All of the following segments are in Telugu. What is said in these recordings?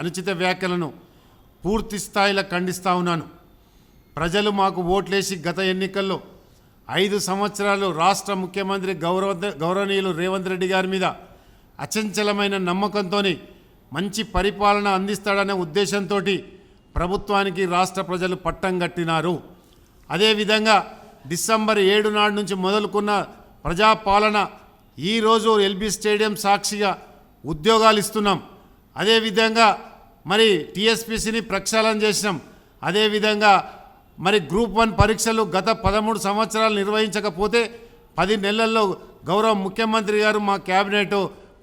అనుచిత వ్యాఖ్యలను పూర్తి స్థాయిలో ఖండిస్తూ ఉన్నాను. ప్రజలు మాకు ఓట్లేసి గత ఎన్నికల్లో ఐదు సంవత్సరాలు రాష్ట్ర ముఖ్యమంత్రి గౌరవ గౌరవనీయులు రేవంత్ రెడ్డి గారి మీద అచంచలమైన నమ్మకంతో మంచి పరిపాలన అందిస్తాడనే ఉద్దేశంతో ప్రభుత్వానికి రాష్ట్ర ప్రజలు పట్టం కట్టినారు. అదేవిధంగా డిసెంబర్ ఏడు నాడు నుంచి మొదలుకున్న ప్రజాపాలన ఈరోజు ఎల్బీ స్టేడియం సాక్షిగా ఉద్యోగాలు ఇస్తున్నాం. అదేవిధంగా మరి టీఎస్పీసీని ప్రక్షాళన చేసినాం. అదేవిధంగా మరి గ్రూప్ వన్ పరీక్షలు గత పదమూడు సంవత్సరాలు నిర్వహించకపోతే పది నెలల్లో గౌరవ ముఖ్యమంత్రి గారు మా క్యాబినెట్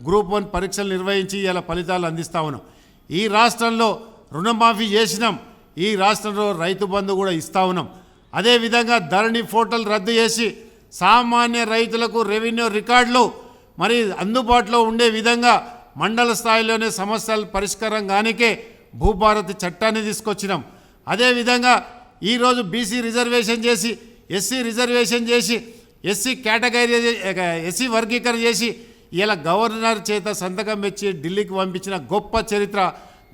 గ్రూప్ వన్ పరీక్షలు నిర్వహించి ఇలా ఫలితాలు అందిస్తా ఉన్నాం. ఈ రాష్ట్రంలో రుణమాఫీ చేసినాం. ఈ రాష్ట్రంలో రైతు బంధు కూడా ఇస్తా ఉన్నాం. అదేవిధంగా ధరణి పోర్టల్ రద్దు చేసి సామాన్య రైతులకు రెవెన్యూ రికార్డులు మరి అందుబాటులో ఉండే విధంగా మండల స్థాయిలోనే సమస్యలు పరిష్కారం కానికే భూభారతి చట్టాన్ని తీసుకొచ్చినాం. అదేవిధంగా ఈరోజు బీసీ రిజర్వేషన్ చేసి ఎస్సీ రిజర్వేషన్ చేసి ఎస్సీ కేటగిరీ ఎస్సీ వర్గీకరణ చేసి ఇలా గవర్నర్ చేత సంతకం ఇచ్చి ఢిల్లీకి పంపించిన గొప్ప చరిత్ర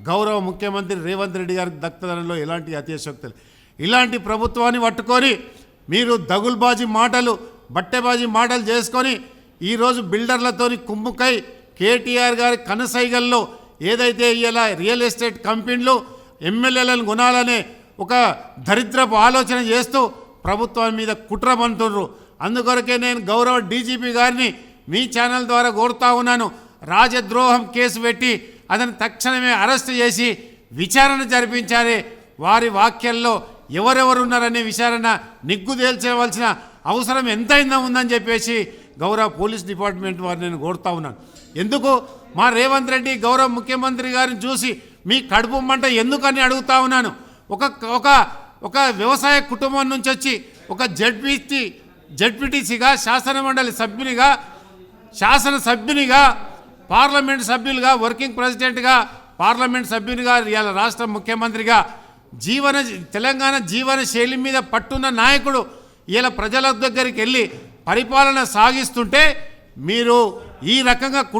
గౌరవ ముఖ్యమంత్రి రేవంత్ రెడ్డి గారికి దక్కుదనంలో ఎలాంటి అతిశక్తులు ఇలాంటి ప్రభుత్వాన్ని పట్టుకొని మీరు దగుల్బాజీ మాటలు బట్టెబాజీ మాటలు చేసుకొని ఈరోజు బిల్డర్లతోని కుమ్ముకై కేటీఆర్ గారి కనసైగల్లో ఏదైతే ఇలా రియల్ ఎస్టేట్ కంపెనీలు ఎమ్మెల్యేలను కొనాలనే ఒక దరిద్రపు ఆలోచన చేస్తూ ప్రభుత్వం మీద కుట్ర పంటున్నారు అందుకొరకే నేను గౌరవ డీజీపీ గారిని మీ ఛానల్ ద్వారా కోరుతా ఉన్నాను. రాజద్రోహం కేసు పెట్టి అతను తక్షణమే అరెస్ట్ చేసి విచారణ జరిపించాలి. వారి వాక్యాల్లో ఎవరెవరు ఉన్నారనే విచారణ నిగ్గు తేల్చవలసిన అవసరం ఎంతైనా ఉందని చెప్పేసి గౌరవ పోలీస్ డిపార్ట్మెంట్ వారిని నేను కోరుతా ఉన్నాను. ఎందుకు? మా రేవంత్ రెడ్డి గౌరవ ముఖ్యమంత్రి గారిని చూసి మీ కడుపు మంట ఎందుకని అడుగుతా ఉన్నాను. ఒక ఒక ఒక వ్యవసాయ కుటుంబం నుంచి వచ్చి ఒక జడ్పీటీ జడ్పీటీసీగా శాసనమండలి సభ్యునిగా శాసన సభ్యునిగా పార్లమెంట్ సభ్యులుగా వర్కింగ్ ప్రెసిడెంట్గా పార్లమెంట్ సభ్యునిగా ఇవాళ రాష్ట్ర ముఖ్యమంత్రిగా జీవన తెలంగాణ జీవన శైలి మీద పట్టున్న నాయకుడు ఇలా ప్రజల దగ్గరికి వెళ్ళి పరిపాలన సాగిస్తుంటే మీరు ఈ రకంగా